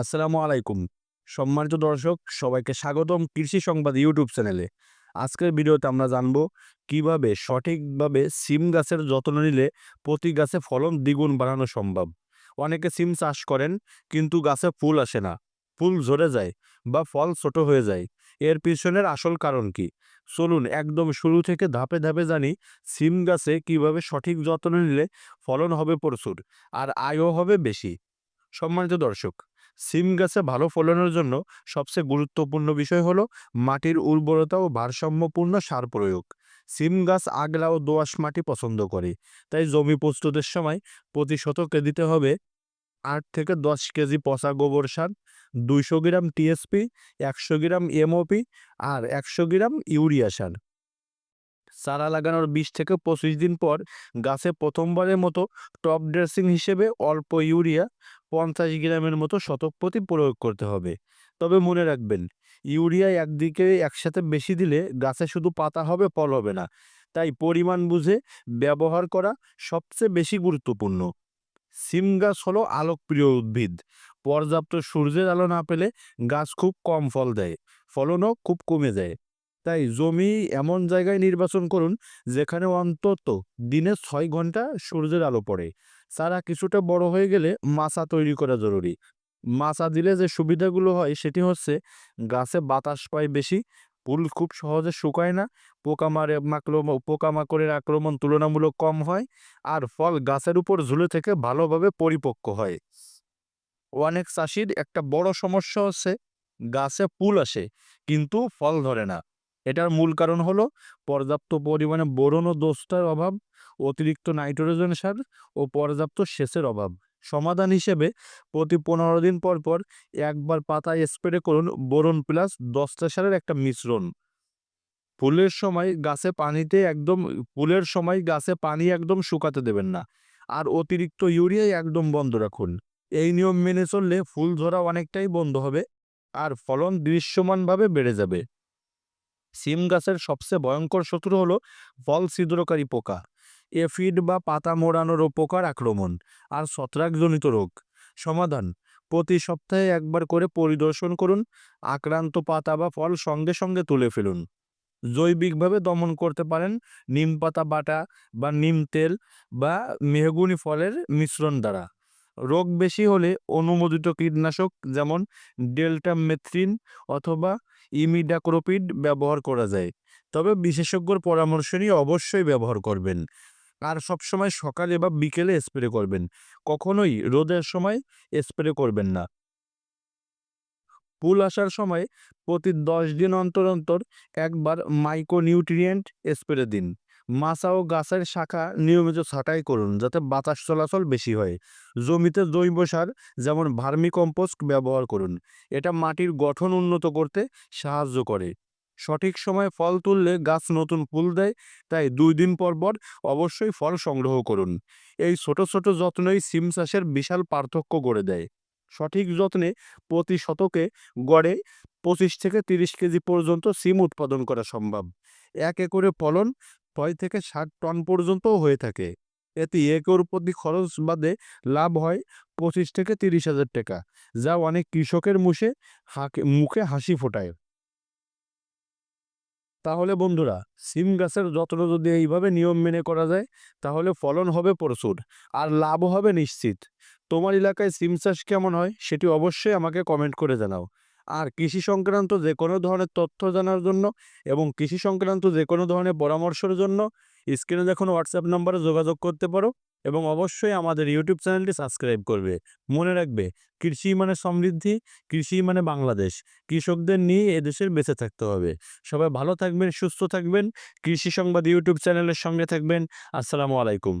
আসসালামু আলাইকুম। সম্মানিত দর্শক, সবাইকে স্বাগতম কৃষি সংবাদ ইউটিউব চ্যানেলে। আজকের ভিডিওতে আমরা জানব কীভাবে সঠিকভাবে সিম গাছের যত্ন নিলে প্রতি গাছে ফলন দ্বিগুণ বাড়ানো সম্ভব। অনেকে সিম চাষ করেন, কিন্তু গাছে ফুল আসে না। ফুল ঝরে যায় বা ফল ছোট হয়ে যায়। এর পিছনের আসল কারণ কি? চলুন একদম শুরু থেকে ধাপে ধাপে জানি সিম গাছে কীভাবে সঠিক যত্ন নিলে ফলন হবে প্রচুর, আর আয়ও হবে বেশি। সম্মানিত দর্শক সিম গাছে ভালো ফলনের জন্য সবচেয়ে গুরুত্বপূর্ণ বিষয় হলো মাটির উর্বরতা ও ভারসাম্যপূর্ণ সার প্রয়োগ। সিম গাছ আগলা ও দোআঁশ মাটি পছন্দ করে, তাই জমি প্রস্তুতের সময় প্রতি শতকে দিতে হবে আট থেকে দশ কেজি পচা গোবর সার, দুইশো গ্রাম টিএসপি একশো গ্রাম এমওপি আর একশো গ্রাম ইউরিয়া সার। চারা লাগানোর বিশ থেকে পঁচিশ দিন পর গাছে প্রথমবারের মতো টপ ড্রেসিং হিসেবে অল্প ইউরিয়া পঞ্চাশ গ্রামের মতো শতক প্রতি প্রয়োগ করতে হবে। তবে মনে রাখবেন, ইউরিয়া একদিকে একসাথে বেশি দিলে গাছে শুধু পাতা হবে, ফল হবে না। তাই পরিমাণ বুঝে ব্যবহার করা সবচেয়ে বেশি গুরুত্বপূর্ণ। সিম গাছ হলো আলোকপ্রিয় উদ্ভিদ। পর্যাপ্ত সূর্যের আলো না পেলে গাছ খুব কম ফল দেয়, ফলনও খুব কমে যায়। তাই জমি এমন জায়গায় নির্বাচন করুন, যেখানে অন্তত দিনে ছয় ঘণ্টা সূর্যের আলো পড়ে। চারা কিছুটা বড় হয়ে গেলে মাচা তৈরি করা জরুরি। মাচা দিলে যে সুবিধাগুলো হয় সেটি হচ্ছে গাছে বাতাস পায় বেশি, ফুল খুব সহজে শুকায় না, পোকামারে মাকলো, পোকামাকড়ের আক্রমণ তুলনামূলক কম হয়, আর ফল গাছের উপর ঝুলে থেকে ভালোভাবে পরিপক্ক হয়। অনেক চাষির একটা বড় সমস্যা হচ্ছে গাছে ফুল আসে, কিন্তু ফল ধরে না। এটার মূল কারণ হলো পর্যাপ্ত পরিমাণে বোরন ও দোস্তার অভাব অতিরিক্ত নাইট্রোজেন সার ও পর্যাপ্ত সেচের অভাব। সমাধান হিসেবে প্রতি পনেরো দিন পর পর একবার পাতায় স্প্রে করুন বোরন প্লাস দশটা সারের একটা মিশ্রণ। ফুলের সময় গাছে পানিতে একদম, ফুলের সময় গাছে পানি একদম শুকাতে দেবেন না। আর অতিরিক্ত ইউরিয়া একদম বন্ধ রাখুন। এই নিয়ম মেনে চললে ফুল ধরা অনেকটাই বন্ধ হবে আর ফলন দৃশ্যমানভাবে বেড়ে যাবে। সিম গাছের সবচেয়ে ভয়ঙ্কর শত্রু হলো ফল ছিদ্রকারী পোকা। এফিড বা পাতা মোড়ানোর পোকার আক্রমণ আর ছত্রাকজনিত রোগ। সমাধান, প্রতি সপ্তাহে একবার করে পরিদর্শন করুন, আক্রান্ত পাতা বা ফল সঙ্গে সঙ্গে তুলে ফেলুন। জৈবিকভাবে দমন করতে পারেন, নিম পাতা বাটা বা নিম তেল বা মেহগুনি ফলের মিশ্রণ দ্বারা। রোগ বেশি হলে অনুমোদিত কীটনাশক যেমন ডেল্টা মেথ্রিন অথবা ইমিডাক্রোপিড ব্যবহার করা যায়। তবে বিশেষজ্ঞর পরামর্শ নিয়ে অবশ্যই ব্যবহার করবেন। আর সবসময় সকালে বা বিকেলে স্প্রে করবেন। কখনোই রোদের সময় স্প্রে করবেন না। ফুল আসার সময় প্রতি দশ দিন অন্তর অন্তর একবার মাইক্রোনিউট্রিয়েন্ট স্প্রে দিন। মাচা ও গাছের শাখা নিয়মিত ছাঁটাই করুন যাতে বাতাস চলাচল বেশি হয়। জমিতে জৈব সার যেমন ভার্মি কম্পোস্ট ব্যবহার করুন। এটা মাটির গঠন উন্নত করতে সাহায্য করে। সঠিক সময়ে ফল তুললে গাছ নতুন ফুল দেয়, তাই দুই দিন পর পর অবশ্যই ফল সংগ্রহ করুন। এই ছোট ছোট যত্নই সিম চাষের বিশাল পার্থক্য গড়ে দেয়। সঠিক যত্নে প্রতি শতকে গড়ে পঁচিশ থেকে তিরিশ কেজি পর্যন্ত সিম উৎপাদন করা সম্ভব। এক একরে ফলন ছয় থেকে ষাট টন পর্যন্তও হয়ে থাকে। এতে একর প্রতি খরচ বাদে লাভ হয় পঁচিশ থেকে তিরিশ হাজার টাকা, যা অনেক কৃষকের মুখে মুখে হাসি ফোটায়। তাহলে বন্ধুরা, সিম গাছের যত্ন যদি এইভাবে নিয়ম মেনে করা যায়, তাহলে ফলন হবে প্রচুর আর লাভ হবে নিশ্চিত। তোমার এলাকায় সিম চাষ কেমন হয় সেটি অবশ্যই আমাকে কমেন্ট করে জানাও। আর কৃষি সংক্রান্ত যে কোনো ধরনের তথ্য জানার জন্য এবং কৃষি সংক্রান্ত যে কোনো ধরনের পরামর্শের জন্য স্ক্রিনে দেখুন হোয়াটসঅ্যাপ নম্বরে যোগাযোগ করতে পারো এবং অবশ্যই আমাদের ইউটিউব চ্যানেলটি সাবস্ক্রাইব করবে। মনে রাখবে, কৃষি মানে সমৃদ্ধি, কৃষি মানে বাংলাদেশ। কৃষকদের নিয়ে এদেশের বেঁচে থাকতে হবে। সবাই ভালো থাকবেন, সুস্থ থাকবেন। কৃষি সংবাদ ইউটিউব চ্যানেলের সঙ্গে থাকবেন। আসসালামু আলাইকুম।